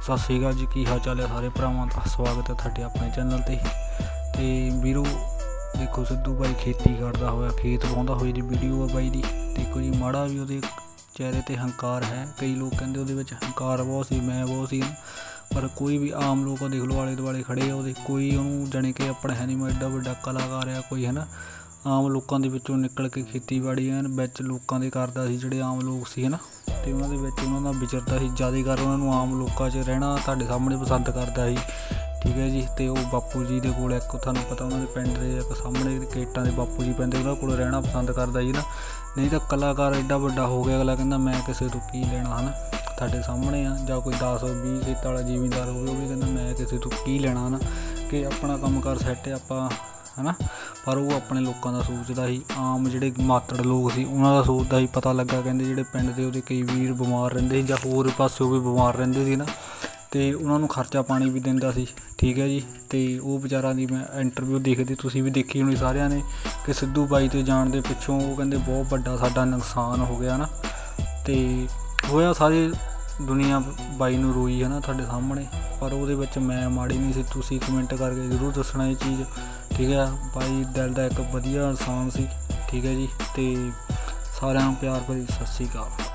ਸਤਿ ਸ਼੍ਰੀ ਅਕਾਲ ਜੀ, ਕੀ ਹਾਲ ਚਾਲ ਹੈ ਸਾਰੇ ਭਰਾਵਾਂ ਦਾ? ਸਵਾਗਤ ਹੈ ਤੁਹਾਡੇ ਆਪਣੇ ਚੈਨਲ ਤੇ ਤੇ ਵੀਰੋ, ਦੇਖੋ ਸਿੱਧੂ ਬਾਈ ਖੇਤੀ ਕਰਦਾ ਹੋਇਆ, ਖੇਤ ਵਾਹੁੰਦਾ ਹੋਈ ਦੀ ਵੀਡੀਓ ਆ ਬਾਈ ਦੀ। ਦੇਖੋ ਜੀ, ਮਾੜਾ ਵੀ ਉਹਦੇ ਚਿਹਰੇ ਤੇ ਹੰਕਾਰ ਹੈ। ਕਈ ਲੋਕ ਕਹਿੰਦੇ ਉਹਦੇ ਵਿੱਚ ਹੰਕਾਰ ਬਹੁਤ ਸੀ, ਮੈਂ ਬਹੁਤ ਸੀ। ਪਰ ਕੋਈ ਵੀ ਆਮ ਲੋਕ ਦੇਖ ਲਓ ਆਲੇ ਦੁਆਲੇ ਖੜੇ ਆ ਉਹਦੇ। ਕੋਈ ਉਹਨੂੰ ਜਾਣੀ ਕਿ ਆਪਣਾ ਹੈ ਨਹੀਂ ਮੈਂ ਐਡਾ ਵੱਡਾ ਕਲਾਕਾਰ ਆ, ਕੋਈ ਹੈ ਨਾ। ਆਮ ਲੋਕਾਂ ਦੇ ਵਿੱਚੋਂ ਨਿਕਲ ਕੇ ਖੇਤੀਬਾੜੀ ਐਨ ਵਿੱਚ ਲੋਕਾਂ ਦੇ ਕਰਦਾ ਸੀ, ਜਿਹੜੇ ਆਮ ਲੋਕ ਸੀ, ਹੈ ਨਾ। ਤੇ ਉਹਨਾਂ ਦੇ ਵਿੱਚ ਉਹਨਾਂ ਦਾ ਵਿਚਰਦਾ ਸੀ ਜ਼ਿਆਦਾ ਕਰ ਉਹਨਾਂ ਨੂੰ ਆਮ ਲੋਕਾਂ 'ਚ ਰਹਿਣਾ ਤੁਹਾਡੇ ਸਾਹਮਣੇ ਪਸੰਦ ਕਰਦਾ ਸੀ। ਠੀਕ ਹੈ ਜੀ, ਤੇ ਉਹ ਬਾਪੂ ਜੀ ਦੇ ਕੋਲ ਇੱਕ ਤੁਹਾਨੂੰ ਪਤਾ ਉਹਨਾਂ ਦੇ ਪਿੰਡ ਦੇ ਇੱਕ ਸਾਹਮਣੇ ਕੇਟਾਂ ਦੇ ਬਾਪੂ ਜੀ ਪੈਂਦੇ, ਉਹਨਾਂ ਕੋਲ ਰਹਿਣਾ ਪਸੰਦ ਕਰਦਾ ਜੀ ਨਾ। ਨਹੀਂ ਤਾਂ ਕਲਾਕਾਰ ਐਡਾ ਵੱਡਾ ਹੋ ਗਿਆ, ਅਗਲਾ ਕਹਿੰਦਾ ਮੈਂ ਕਿਸੇ ਤੋਂ ਕੀ ਲੈਣਾ ਹਨਾ? ਤੁਹਾਡੇ ਸਾਹਮਣੇ ਆ, ਜਾਂ ਕੋਈ 10 20 ਖੇਤ ਵਾਲਾ ਜ਼ਿਮੀਂਦਾਰ ਹੋਵੇ, ਉਹ ਵੀ ਕਹਿੰਦਾ ਮੈਂ ਕਿਸੇ ਤੋਂ ਕੀ ਲੈਣਾ ਹਨਾ? ਕਿ ਆਪਣਾ ਕੰਮ ਕਰ ਸੈੱਟ ਆਪਾਂ, ਹਨਾ? ਪਰ ਉਹ ਆਪਣੇ ਲੋਕਾਂ ਦਾ ਸੋਚਦਾ ਸੀ। ਆਮ ਜਿਹੜੇ ਮਾਤੜ ਲੋਕ ਸੀ, ਉਹਨਾਂ ਦਾ ਸੋਚਦਾ ਸੀ, ਪਤਾ ਲੱਗਾ ਕਹਿੰਦੇ ਜਿਹੜੇ ਪਿੰਡ ਦੇ ਉਹਦੇ ਕਈ ਵੀਰ ਬਿਮਾਰ ਰਹਿੰਦੇ ਸੀ ਜਾਂ ਹੋਰ ਪਾਸੇ ਉਹ ਵੀ ਬਿਮਾਰ ਰਹਿੰਦੇ ਸੀ ਨਾ। ਤੇ ਉਹਨਾਂ ਨੂੰ ਖਰਚਾ ਪਾਣੀ ਵੀ ਦਿੰਦਾ ਸੀ, ਠੀਕ ਹੈ ਜੀ। ਤੇ ਉਹ ਵਿਚਾਰਾਂ ਦੀ ਮੈਂ ਇੰਟਰਵਿਊ ਦੇਖਦੀ, ਤੁਸੀਂ ਵੀ ਦੇਖੀ ਹੋਣੀ ਸਾਰਿਆਂ ਨੇ ਕਿ ਸਿੱਧੂ ਬਾਈ ਤੇ ਜਾਣ ਦੇ ਪਿੱਛੋਂ ਉਹ ਕਹਿੰਦੇ ਬਹੁਤ ਵੱਡਾ ਸਾਡਾ ਨੁਕਸਾਨ ਹੋ ਗਿਆ ਨਾ। ਤੇ ਹੋਇਆ ਸਾਰੇ ਦੁਨੀਆ ਬਾਈ ਨੂੰ ਰੋਈ ਹੈ ਨਾ ਤੁਹਾਡੇ ਸਾਹਮਣੇ, ਪਰ ਉਹਦੇ ਵਿੱਚ ਮੈਂ ਮਾੜੀ ਨਹੀਂ ਸੀ। ਤੁਸੀਂ ਕਮੈਂਟ ਕਰਕੇ ਜ਼ਰੂਰ ਦੱਸਣਾ ਇਹ ਚੀਜ਼। ਠੀਕ ਹੈ ਬਾਈ ਦਿਲ ਦਾ ਇੱਕ ਵਧੀਆ ਇਨਸਾਨ ਸੀ, ਠੀਕ ਹੈ ਜੀ, ਤੇ ਸਾਰਿਆਂ ਨੂੰ ਪਿਆਰ ਭਰੀ ਸਤਿ ਸ਼੍ਰੀ ਅਕਾਲ।